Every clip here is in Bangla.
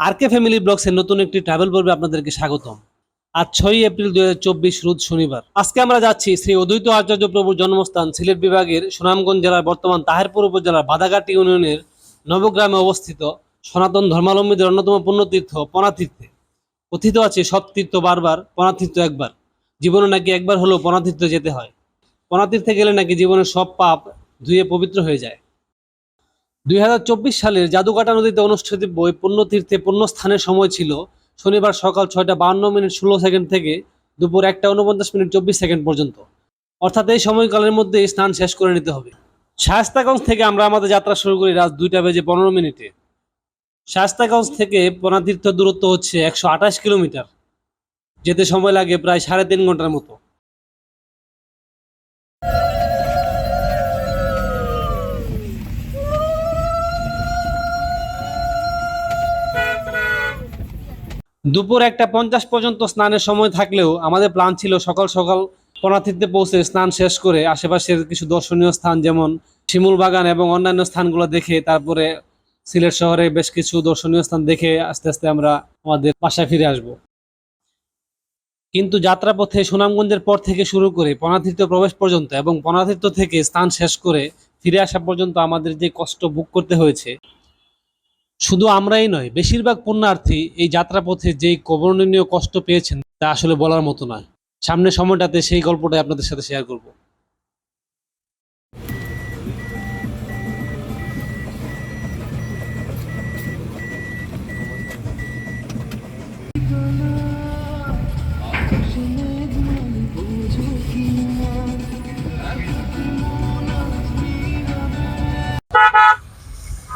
আর কে ফ্যামিলি ব্লগসের নতুন একটি ট্রাভেল পর্বে আপনাদেরকে স্বাগতম। আজ ছয়ই এপ্রিল দুই হাজার চব্বিশ, রোজ শনিবার। আজকে আমরা যাচ্ছি শ্রী অদ্বৈত আচার্য প্রভুর জন্মস্থান সিলেট বিভাগের সুনামগঞ্জ জেলার বর্তমান তাহেরপুর উপজেলার বাদাঘাটি ইউনিয়নের নবগ্রামে অবস্থিত সনাতন ধর্মাবলম্বীদের অন্যতম পুণ্যতীর্থ পনাতীর্থে কথিত আছে, সব তীর্থ বারবার পনাতীর্থ একবার। জীবনে নাকি একবার হলেও পনাতীর্থে যেতে হয়। পনাতীর্থে গেলে নাকি জীবনের সব পাপ ধুয়ে পবিত্র হয়ে যায়। দুই হাজার চব্বিশ সালের জাদুকাটা নদীতে অনুষ্ঠিত বই পুণ্যতীর্থে পুণ্যস্থানের সময় ছিল শনিবার সকাল ছয়টা বাহান্ন মিনিট ষোলো সেকেন্ড থেকে দুপুর একটা উনপঞ্চাশ মিনিট চব্বিশ সেকেন্ড পর্যন্ত। অর্থাৎ এই সময়কালের মধ্যে স্নান শেষ করে নিতে হবে। শায়স্তাগঞ্জ থেকে আমরা আমাদের যাত্রা শুরু করি রাত দুইটা বেজে পনেরো মিনিটে। শায়স্তাগঞ্জ থেকে পনাতীর্থ দূরত্ব হচ্ছে একশো আঠাশ কিলোমিটার, যেতে সময় লাগে প্রায় সাড়ে তিন ঘণ্টার মতো। দুপুর একটা পঞ্চাশ পর্যন্ত স্নানের সময় থাকলেও আমাদের প্ল্যান ছিল সকাল সকাল পনাতীর্থে পৌঁছে স্নান শেষ করে আশেপাশের কিছু দর্শনীয় স্থান যেমন শিমুল বাগান এবং অন্যান্য স্থানগুলো দেখে, তারপরে সিলেট শহরে বেশ কিছু দর্শনীয় স্থান দেখে আস্তে আস্তে আমরা আমাদের বাসায় ফিরে আসব। কিন্তু যাত্রাপথে সুনামগঞ্জের পর থেকে শুরু করে পনাতীর্থ প্রবেশ পর্যন্ত এবং পনাতীর্থ থেকে স্থান শেষ করে ফিরে আসা পর্যন্ত আমাদের যে কষ্ট ভোগ করতে হয়েছে শুধু আমরাই নয়, বেশিরভাগ পুণ্যার্থী এই যাত্রাপথে যেই কবর্ণনীয় কষ্ট পেয়েছেন তা আসলে বলার মতো নয়। সামনে সময়টাতে সেই গল্পটাই আপনাদের সাথে শেয়ার করব।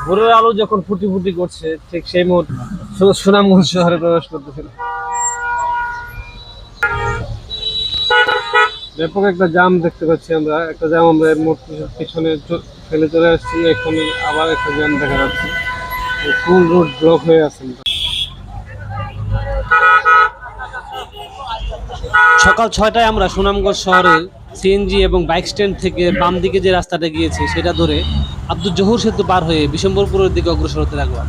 ভোরের আলো যখন ফুটি ফুটি করছে, ঠিক সেই মুহূর্তে সুনামগঞ্জ শহরে প্রবেশ করতেছিল। ব্যাপক একটা জাম দেখতে পাচ্ছি আমরা। একটা জাম আমরা মুহূর্তে পিছনে ফেলে চলে আসছি এখন আবার একটা জ্যাম দেখা যাচ্ছে। কোন রোড ব্লক হয়ে আছে সকাল ছয়টায় আমরা সুনামগঞ্জ শহরের সিএনজি এবং বাইক স্ট্যান্ড থেকে বাম দিকে যে রাস্তাটা গিয়েছে, সেটা ধরে আব্দুল জহুর সেতু পার হয়ে বিশম্বরপুরের দিকে অগ্রসর হতে লাগলাম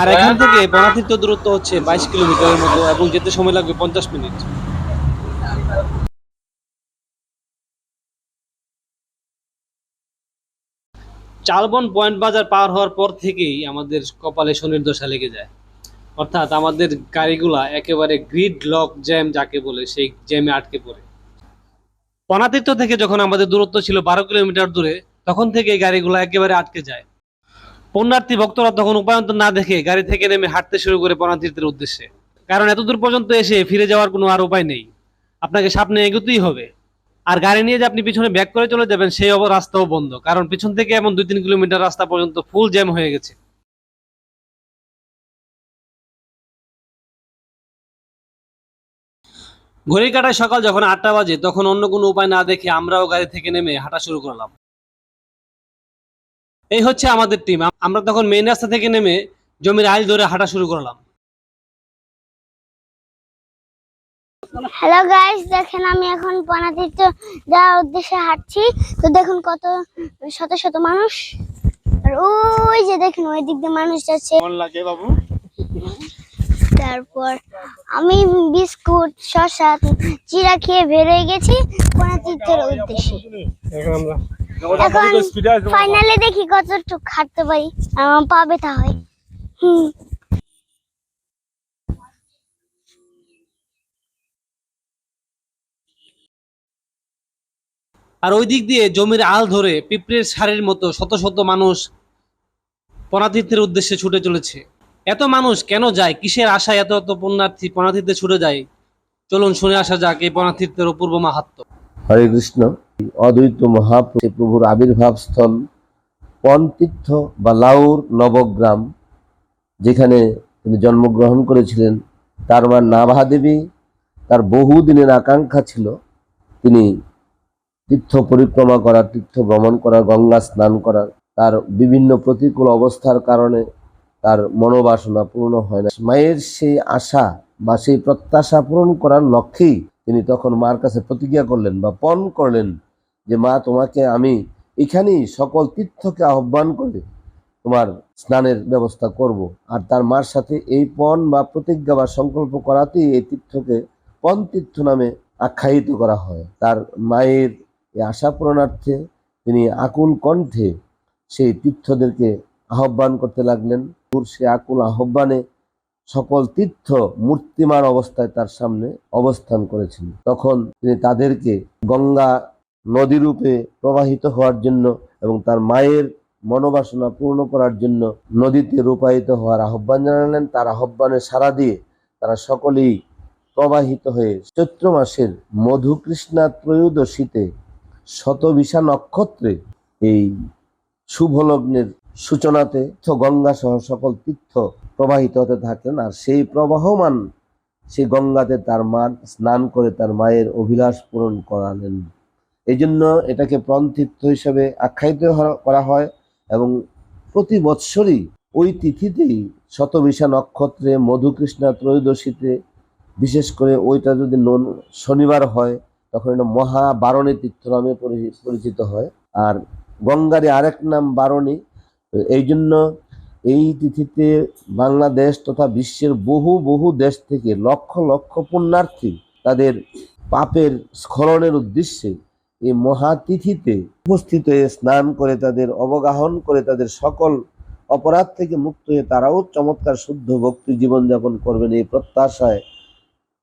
আর এখান থেকে বনাতীর্থ দূরত্ব হচ্ছে বাইশ কিলোমিটারের মতো এবং যেতে সময় লাগবে পঞ্চাশ মিনিট। চালবন পয়েন্ট বাজার পার হওয়ার পর থেকেই আমাদের কপালে শনির দশা লেগে যায়। অর্থাৎ আমাদের গাড়িগুলা একেবারে গ্রিড লক জ্যাম যাকে বলে, সেই জ্যামে আটকে পড়ে। পনাতীর্থ থেকে যখন আমাদের দূরত্ব ছিল বারো কিলোমিটার দূরে, তখন থেকে এই গাড়িগুলো একেবারে আটকে যায়। পণ্যার্থী, ভক্তরা তখন উপায়ন্ত না দেখে গাড়ি থেকে নেমে হাঁটতে শুরু করে পনাতীর্থের উদ্দেশ্যে। কারণ এত দূর পর্যন্ত এসে ফিরে যাওয়ার কোনো আর উপায় নেই। আপনাকে সামনে এগোতেই হবে। আর গাড়ি নিয়ে যে আপনি পিছনে ব্যাক করে চলে যাবেন, সেই রাস্তাও বন্ধ। কারণ পিছন থেকে এমন দুই তিন কিলোমিটার রাস্তা পর্যন্ত ফুল জ্যাম হয়ে গেছে। ঘড়ির কাটায় সকাল যখন আটটা বাজে তখন অন্য কোনো উপায় না দেখে আমরাও গাড়ি থেকে নেমে হাঁটা শুরু করলাম। এই হচ্ছে আমাদের টিম আমরা তখন মেইন রাস্তা থেকে নেমে জমির আইল ধরে হাঁটা শুরু করলাম। হ্যালো গাইস দেখেন আমি এখন পনাতীর্থ যাওয়ার উদ্দেশ্যে হাঁটছি। তো দেখুন কত শত শত মানুষ। আর ওই যে দেখুন ওই দিক দিয়ে মানুষ যাচ্ছে। লাগে বাবু? তারপর আমি বিস্কুট, শসা, চিরা খেয়ে বেরিয়ে গেছি পনাতীর্থের উদ্দেশ্যে। এখন ফাইনালি দেখি কতটুকু হাঁটতে পারি আমার পা ব্যথা হয়। আর ওই দিক দিয়ে জমির আল ধরে পিঁপড়ের সারের মতো শত শত মানুষ পনাতীর্থের উদ্দেশ্যে ছুটে চলেছে। এত মানুষ কেন যায়? কিসের আশায় এত এত পুণ্যার্থী পনাতীর্থে ছুটে যায়? চলুন শুনে আসা যাক এই পনাতীর্থের অপূর্ব মাহাত্ম হরে কৃষ্ণ, অদ্বৈত মহাপ্রভু প্রভুর আবির্ভাব স্থল পণতীর্থ বা লাউর নবগ্রাম, যেখানে তিনি জন্মগ্রহণ করেছিলেন। তার মা নাভা দেবী তার বহুদিনের আকাঙ্ক্ষা ছিল তিনি তীর্থ পরিক্রমা করার তীর্থ ভ্রমণ করার গঙ্গা স্নান করার তার বিভিন্ন প্রতিকূল অবস্থার কারণে তার মনোবাসনা পূর্ণ হয় না। মায়ের সেই আশা বা সেই প্রত্যাশা পূরণ করার লক্ষ্যেই তিনি তখন মার কাছে প্রতিজ্ঞা করলেন বা পণ করলেন যে, মা, তোমাকে আমি এখানেই সকল তীর্থকে আহ্বান করে তোমার স্নানের ব্যবস্থা করব। আর তার মার সাথে এই পণ বা প্রতিজ্ঞা বা সংকল্প করাতেই এই তীর্থকে পণ তীর্থ নামে আখ্যায়িত করা হয়। তার মায়ের এই আশা পূরণার্থে তিনি আকুল কণ্ঠে সেই তীর্থদেরকে আহ্বান করতে লাগলেন। ওর সে আকুল আহ্বানে সকল তীর্থ মূর্তিমান অবস্থায় তার সামনে অবস্থান করেছেন তখন তিনি তাদেরকে গঙ্গা নদীরূপে প্রবাহিত হওয়ার জন্য এবং তার মায়ের মনোবাসনা পূর্ণ করার জন্য নদীতে রূপায়িত হওয়ার আহ্বান জানালেন। তার আহ্বানে সাড়া দিয়ে তারা সকলেই প্রবাহিত হয়ে চৈত্র মাসের মধুকৃষ্ণা ত্রয়োদশীতে শতবিশা নক্ষত্রে এই শুভ লগ্নের সূচনাতে গঙ্গা সহ সকল তীর্থ প্রবাহিত হতে থাকেন, আর সেই প্রবাহমান সেই গঙ্গাতে তার মা স্নান করে তার মায়ের অভিলাষ পূরণ করালেন। এই জন্য এটাকে প্রণতীর্থ হিসাবে আখ্যায়িত করা হয় এবং প্রতি বৎসরই ওই তিথিতেই শতবিশা নক্ষত্রে, মধুকৃষ্ণা ত্রয়োদশীতে, বিশেষ করে ওইটা যদি নন- শনিবার হয়, তখন এটা মহাবারণী তীর্থ নামে পরি- পরিচিত হয়। আর গঙ্গারই আরেক নাম বারণী এই জন্য এই তিথিতে বাংলাদেশ তথা বিশ্বের বহু বহু দেশ থেকে লক্ষ লক্ষ পুণ্যার্থী তাদের পাপের স্খলনের উদ্দেশ্যে এই মহাতিথিতে উপস্থিত হয়ে স্নান করে তাদের অবগাহন করে তাদের সকল অপরাধ থেকে মুক্ত হয়ে তারাও চমৎকার শুদ্ধ ভক্তি জীবনযাপন করবেন এই প্রত্যাশায়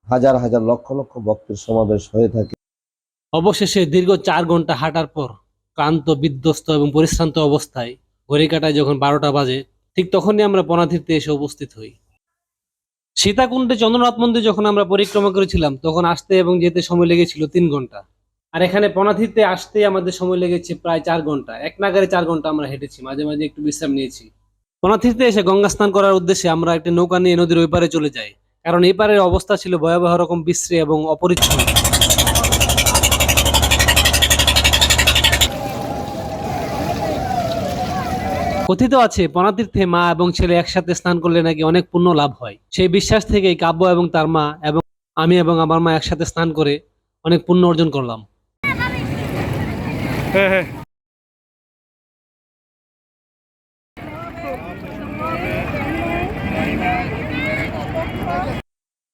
হাজার হাজার, লক্ষ লক্ষ ভক্তের সমাবেশ হয়ে থাকে। অবশেষে দীর্ঘ চার ঘণ্টা হাঁটার পর ক্লান্ত, বিধ্বস্ত এবং পরিশ্রান্ত অবস্থায় ঘড়ি কাটায় যখন বারোটা বাজে, ঠিক তখনই আমরা পনাতীর্থে এসে উপস্থিত হই। সীতাকুণ্ডে চন্দ্রনাথ মন্দির যখন আমরা পরিক্রমা করেছিলাম, তখন আসতে এবং যেতে সময় লেগেছিল তিন ঘণ্টা। আর এখানে পনাতীর্থে আসতে আমাদের সময় লেগেছে প্রায় চার ঘণ্টা। এক নাগারে চার ঘণ্টা আমরা হেঁটেছি, মাঝে মাঝে একটু বিশ্রাম নিয়েছি। পনাতীর্থে এসে গঙ্গা স্নান করার উদ্দেশ্যে আমরা একটি নৌকা নিয়ে নদীর ওই পারে চলে যাই। কারণ এই পারের অবস্থা ছিল ভয়াবহ রকম বিশ্রী এবং অপরিচ্ছন্ন। কথিত আছে পনাতীর্থে মা এবং ছেলে একসাথে স্নান করলে নাকি অনেক পুণ্য লাভ হয়। সেই বিশ্বাস থেকেই কাব্য এবং তার মা এবং আমি এবং আমার মা একসাথে স্নান করে অনেক পুণ্য অর্জন করলাম।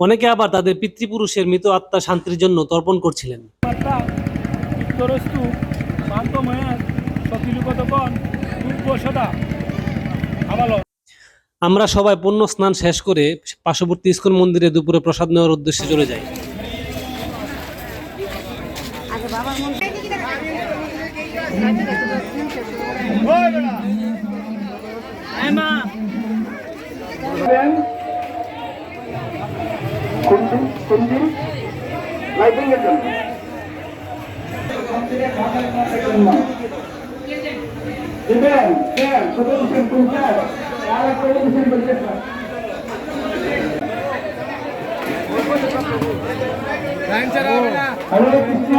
অনেকে আবার তাদের পিতৃপুরুষের মৃত আত্মা শান্তির জন্য তর্পণ করছিলেন। আমরা সবাই পুণ্য স্নান শেষ করে পার্শ্ববর্তী ইস্কন মন্দিরে দুপুরে প্রসাদ নেওয়ার উদ্দেশ্যে চলে যাই। লাইটিং এর জন্য কোন স্যার আর একটা দিচ্ছেন বলছে স্যার হরে কৃষ্ণ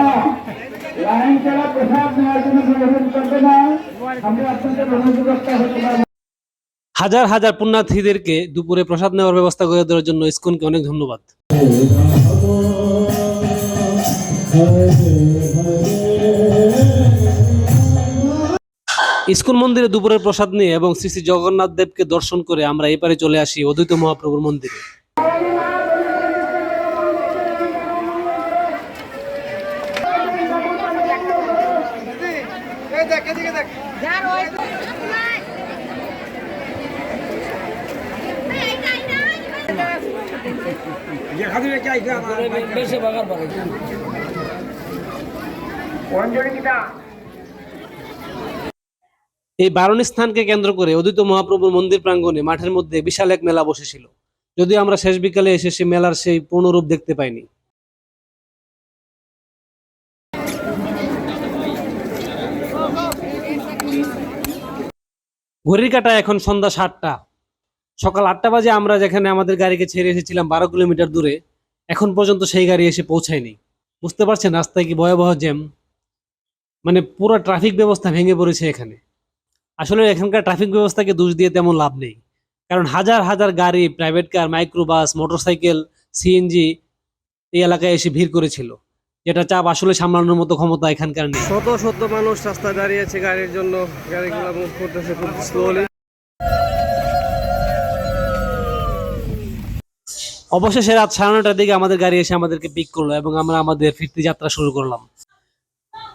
লাইন ছাড়া প্রসাদ নেওয়ার জন্য অনুরোধ করবে না আমরা আপনাদের অনুযোগতা হতে পারব হাজার হাজার পুণ্যার্থীদেরকে দুপুরে প্রসাদ নেওয়ার ব্যবস্থা করে দেওয়ার জন্য ইস্কনকে অনেক ধন্যবাদ ইস্কন মন্দিরে দুপুরের প্রসাদ নিয়ে এবং শ্রী শ্রী জগন্নাথ দেবকে দর্শন করে আমরা এপারে চলে আসি অদ্বৈত মহাপ্রভুর মন্দিরে। এই বারণী স্থানকে কেন্দ্র করে অদ্বৈত মহাপ্রভুর মন্দির প্রাঙ্গণে মাঠের মধ্যে বিশাল এক মেলা বসেছিল। যদিও আমরা শেষ বিকালে এসে সেই মেলার সেই পূর্ণরূপ দেখতে পাইনি। ঘড়ির কাটা এখন সন্ধ্যা সাতটা। সকাল আটটা বাজে আমরা যেখানে আমাদের গাড়িকে ছেড়ে এসেছিলাম বারো কিলোমিটার দূরে, এখন পর্যন্ত সেই গাড়ি এসে পৌঁছায়নি। বুঝতে পারছেন রাস্তায় কি ভয়াবহ জ্যাম? মানে পুরো ট্রাফিক ব্যবস্থা ভেঙে পড়েছে এখানে। আসলে এখানকার ট্রাফিক ব্যবস্থাকে দোষ দিয়ে তেমন লাভ নেই। কারণ হাজার হাজার গাড়ি private car microbus motorcycle CNG এই এলাকায় এসে ভিড় করেছিল। যেটা চাপ আসলে সামলানোর মতো ক্ষমতা এখানকার নেই। শত শত মানুষ রাস্তায় দাঁড়িয়ে আছে গাড়ির জন্য। গাড়িগুলো মুভ করতেছে খুব স্লোলি অবশেষে রাত সাড়ে নটার দিকে আমাদের গাড়ি এসে আমাদেরকে পিক করল এবং আমরা আমাদের ফিরতি যাত্রা শুরু করলাম।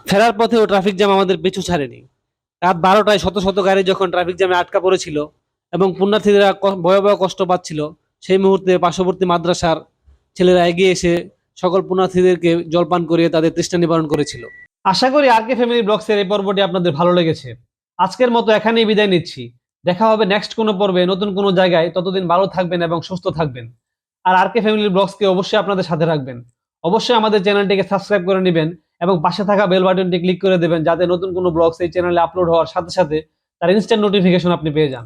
ফেরার পথেও ট্রাফিক জ্যাম আমাদের পিছু ছাড়েনি। রাত বারোটায় শত শত গাড়ি যখন ট্রাফিক জ্যামে আটকা পড়েছিল এবং পুণ্যার্থীরা ভয়াবহ কষ্ট পাচ্ছিল, সেই মুহূর্তে পার্শ্ববর্তী মাদ্রাসার ছেলেরা এগিয়ে এসে সকল পুণ্যার্থীদেরকে জলপান করিয়ে তাদের তৃষ্ণা নিবারণ করেছিল। আশা করি আর কে ফ্যামিলি ব্লগসের এই পর্বটি আপনাদের ভালো লেগেছে। আজকের মতো এখানেই বিদায় নিচ্ছি। দেখা হবে নেক্সট কোনো পর্বে, নতুন কোনো জায়গায়। ততদিন ভালো থাকবেন এবং সুস্থ থাকবেন। আর আর কে ফ্যামিলি ব্লগসকে অবশ্যই আপনাদের সাথে রাখবেন। অবশ্যই আমাদের চ্যানেলটিকে সাবস্ক্রাইব করে নেবেন। এবং পাশে থাকা বেল বাটনটি ক্লিক করে দেবেন যাতে নতুন কোনো ব্লগস এই চ্যানেলে আপলোড হওয়ার সাথে সাথে তার ইনস্ট্যান্ট নোটিফিকেশন আপনি পেয়ে যান।